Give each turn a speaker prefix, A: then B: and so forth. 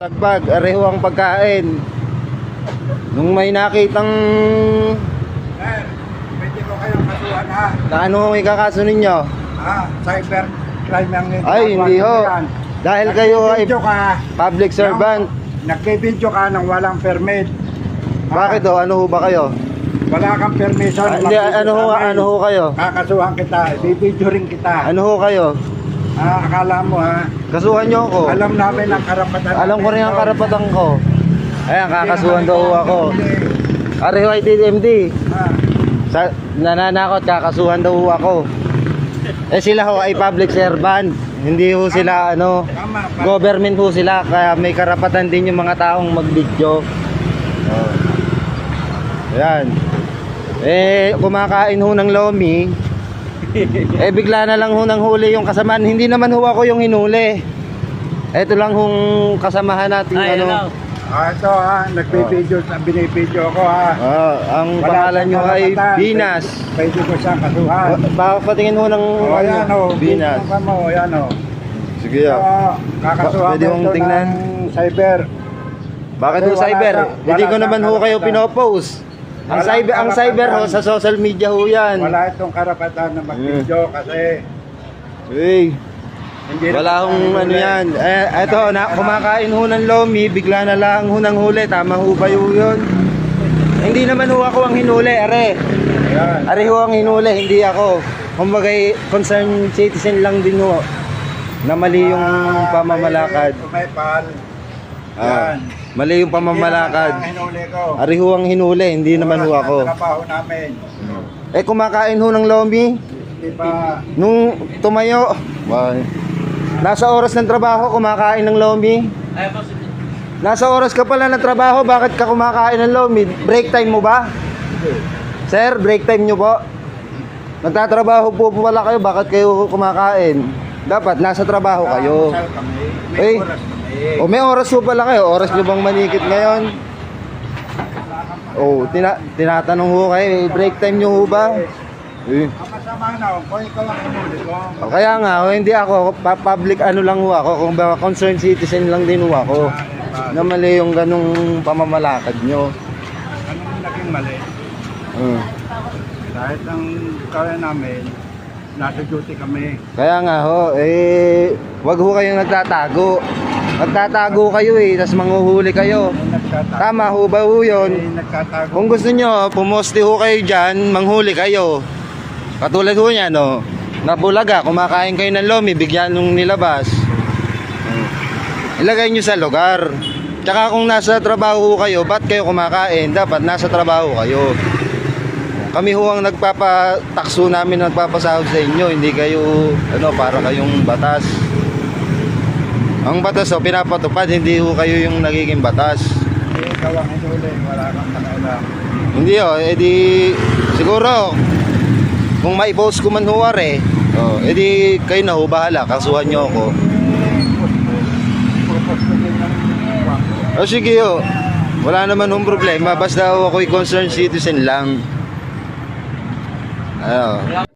A: Lagbag, areho ang pagkain. Nung may nakitang
B: Sir, pwede ko kayong kasuhan ha.
A: na ano ang ikakaso ninyo?
B: Ha? Cyber crime ang
A: Ay, hindi ho. Dahil kayo ay
B: ka.
A: public servant.
B: Nagbibidyo ka ng walang permit. Ha?
A: Bakit ho? Ano ho ba kayo?
B: Wala kang permission.
A: Ah, Hindi, ano ho, ano ho kayo?
B: Kakasuhan kita. Bibidyo rin kita.
A: Ano ho kayo?
B: Ha? Akala mo ha?
A: Kasuhan nyo ako.
B: Alam namin ang karapatan.
A: Alam ko rin ang karapatan ko. Ayan, kakasuhan daw ako. Ay DMD.
B: Ha?
A: Sa, nananakot, kakasuhan daw ako. Eh sila ho ay public servant. Hindi ho sila ano, government ho sila kaya may karapatan din yung mga taong mag-video. Oh. Ayan. Eh kumakain ho ng lomi. eh bigla na lang ho nang huli yung kasamaan. Hindi naman ho ako yung hinuli. Ito lang hong kasamahan natin ano.
B: Ah, ito ha. Nagbibidyo. sa Binibidyo ako ha.
A: Ah, ang
B: Wala
A: pangalan nyo ay. Binas.
B: Pwede ko siyang kasuhan.
A: Baka patingin ho ng
B: O,
A: ano,
B: yan o.
A: Binas.
B: Mo, yan o.
A: Sige
B: So,
A: ah.
B: kakasuhan
A: Pwede
B: ko
A: mong
B: ito
A: tingnan.
B: ng cyber.
A: Bakit ho cyber? Hindi ko naman ho kayo pinopost. Ang cyber ang cyber ho sa social media ho 'yan.
B: Wala itong karapatan na mag-video kasi
A: Hey,
B: hindi
A: wala
B: tayo
A: ano. 'yan. Eh eto na kumakain ho ng lomi, bigla na lang ho nang huli. Tama ho ba 'yun? Hindi naman ho ako ang hinuli, are.
B: Ayan.
A: Are ho ang hinuli, hindi ako. Kumbaga concerned citizen lang din ho na mali yung pamamalakad.
B: May, may pal.
A: Ah,
B: Yan.
A: mali yung pamamalakad.
B: Hindi naman ang hinuli ko.
A: Ari ho ang hinuli, hindi naman ho
B: Oras
A: ako.
B: ng trabaho namin.
A: Eh kumakain ho ng lomi,
B: Di ba?
A: Nung tumayo, Bye. nasa oras ng trabaho, kumakain ng lomi. Nasa oras ka pala ng trabaho, bakit ka kumakain ng lomi? Break time mo ba? Sir, break time nyo po? Nagtatrabaho po po pala kayo, bakit kayo kumakain? Dapat, nasa trabaho kayo.
B: Kasal kami. May
A: Eh.
B: oras kami.
A: O may oras po pala kayo, oras nyo bang manikit ngayon? Oh, tina tinatanong ho kayo, eh, break time nyo ho ba? Eh.
B: Ang masama na, kung ikaw ang hinuli ko.
A: O, Kaya nga, o, hindi ako, pa- public ano lang ho ako, kung ba concerned citizen lang din ho ako. Na mali yung ganong pamamalakad nyo.
B: Anong naging mali?
A: Mm.
B: Kahit ang kaya namin, nasa duty kami.
A: Kaya nga ho, eh, wag ho kayong nagtatago. Nagtatago kayo eh, tapos manghuhuli kayo. Tama ho ba ho yun?
B: Nagtatago.
A: Kung gusto nyo, pumoste ho kayo dyan, manghuli kayo. Katulad ho niya, no? Nabulaga, kumakain kayo ng lomi, bigyan nung nilabas. Ilagay nyo sa lugar. Tsaka kung nasa trabaho ho kayo, ba't kayo kumakain? Dapat nasa trabaho kayo. Kami ho ang nagpapatakso namin, nagpapasahod sa inyo, hindi kayo, ano, para kayong batas. Ang batas ho, pinapatupad, hindi ho kayo yung nagiging batas.
B: Eh, ikaw ang hinuli, wala kang nakailang.
A: Hindi oh, edi siguro kung mai-post ko man huwar eh. Oh, edi kayo na ho bahala, kasuhan niyo ako. O sige oh. Wala naman hong problema basta ako ako'y concerned citizen lang. 哎呀。